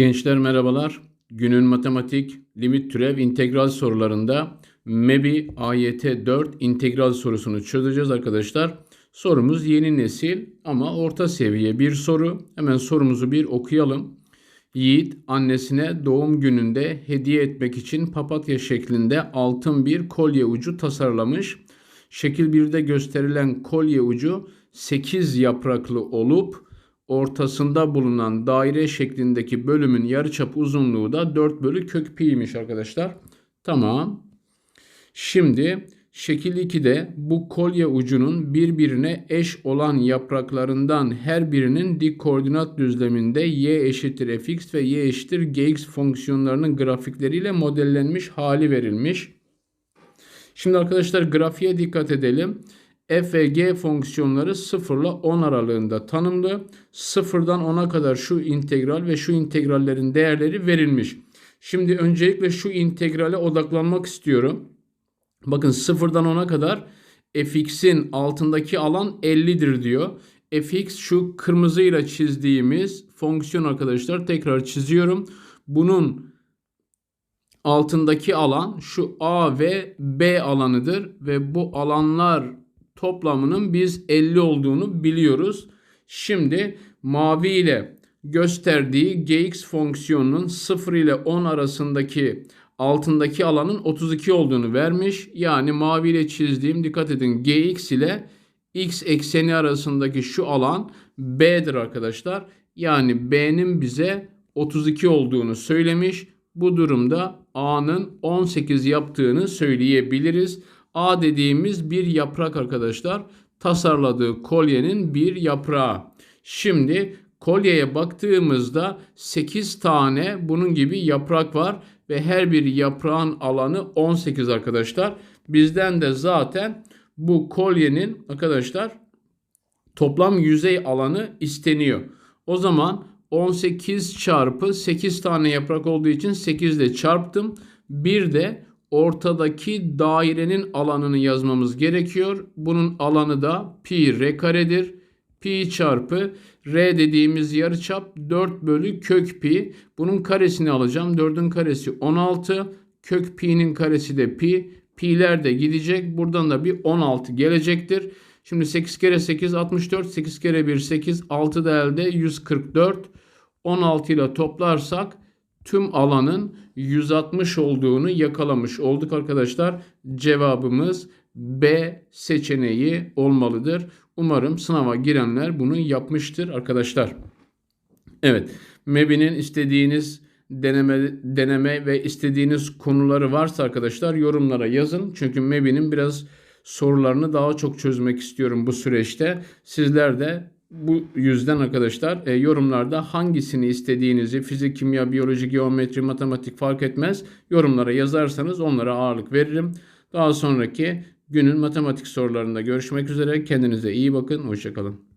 Gençler merhabalar. Günün matematik, limit türev, integral sorularında MEBI AYT 4 integral sorusunu çözeceğiz arkadaşlar. Sorumuz yeni nesil ama orta seviye bir soru. Hemen sorumuzu bir okuyalım. Yiğit annesine doğum gününde hediye etmek için papatya şeklinde altın bir kolye ucu tasarlamış. Şekil 1'de gösterilen kolye ucu 8 yapraklı olup ortasında bulunan daire şeklindeki bölümün yarıçap uzunluğu da 4 bölü kök pi'ymiş arkadaşlar. Tamam. Şimdi şekil 2'de bu kolye ucunun birbirine eş olan yapraklarından her birinin dik koordinat düzleminde y eşittir fx ve y eşittir gx fonksiyonlarının grafikleriyle modellenmiş hali verilmiş. Şimdi arkadaşlar grafiğe dikkat edelim f g fonksiyonları 0 ile 10 aralığında tanımlı. 0'dan 10'a kadar şu integral ve şu integrallerin değerleri verilmiş. Şimdi öncelikle şu integrale odaklanmak istiyorum. Bakın 0'dan 10'a kadar fx'in altındaki alan 50'dir diyor. fx şu kırmızıyla çizdiğimiz fonksiyon arkadaşlar tekrar çiziyorum. Bunun altındaki alan şu A ve B alanıdır ve bu alanlar toplamının biz 50 olduğunu biliyoruz. Şimdi mavi ile gösterdiği gx fonksiyonunun 0 ile 10 arasındaki altındaki alanın 32 olduğunu vermiş. Yani mavi ile çizdiğim dikkat edin gx ile x ekseni arasındaki şu alan b'dir arkadaşlar. Yani b'nin bize 32 olduğunu söylemiş. Bu durumda a'nın 18 yaptığını söyleyebiliriz. A dediğimiz bir yaprak arkadaşlar. Tasarladığı kolyenin bir yaprağı. Şimdi kolyeye baktığımızda 8 tane bunun gibi yaprak var ve her bir yaprağın alanı 18 arkadaşlar. Bizden de zaten bu kolyenin arkadaşlar toplam yüzey alanı isteniyor. O zaman 18 çarpı 8 tane yaprak olduğu için 8 ile çarptım. Bir de ortadaki dairenin alanını yazmamız gerekiyor. Bunun alanı da pi r karedir. Pi çarpı r dediğimiz yarıçap 4 bölü kök pi. Bunun karesini alacağım. 4'ün karesi 16. Kök pi'nin karesi de pi. Pi'ler de gidecek. Buradan da bir 16 gelecektir. Şimdi 8 kere 8 64. 8 kere 1 8. 6 da elde 144. 16 ile toplarsak tüm alanın 160 olduğunu yakalamış olduk arkadaşlar. Cevabımız B seçeneği olmalıdır. Umarım sınava girenler bunu yapmıştır arkadaşlar. Evet, MEB'nin istediğiniz deneme deneme ve istediğiniz konuları varsa arkadaşlar yorumlara yazın. Çünkü MEB'nin biraz sorularını daha çok çözmek istiyorum bu süreçte. Sizler de bu yüzden arkadaşlar e, yorumlarda hangisini istediğinizi fizik, kimya, biyoloji, geometri, matematik fark etmez yorumlara yazarsanız onlara ağırlık veririm. Daha sonraki günün matematik sorularında görüşmek üzere. Kendinize iyi bakın. Hoşçakalın.